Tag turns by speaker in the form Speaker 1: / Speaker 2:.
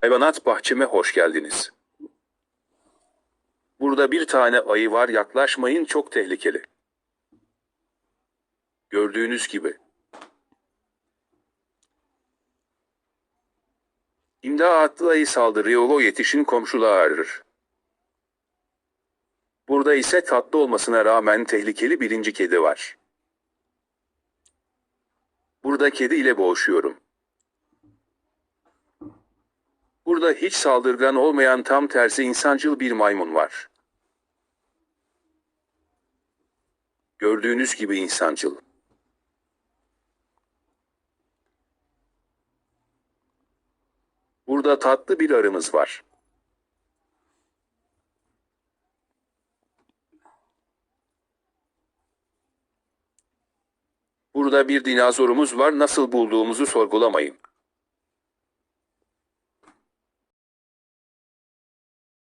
Speaker 1: Hayvanat bahçeme hoş geldiniz. Burada bir tane ayı var yaklaşmayın çok tehlikeli. Gördüğünüz gibi. İmdatlı ayı saldırıyor o yetişin komşuluğa arır. Burada ise tatlı olmasına rağmen tehlikeli birinci kedi var. Burada kedi ile boğuşuyorum. Burada hiç saldırgan olmayan tam tersi insancıl bir maymun var. Gördüğünüz gibi insancıl. Burada tatlı bir arımız var. Burada bir dinozorumuz var nasıl bulduğumuzu sorgulamayın.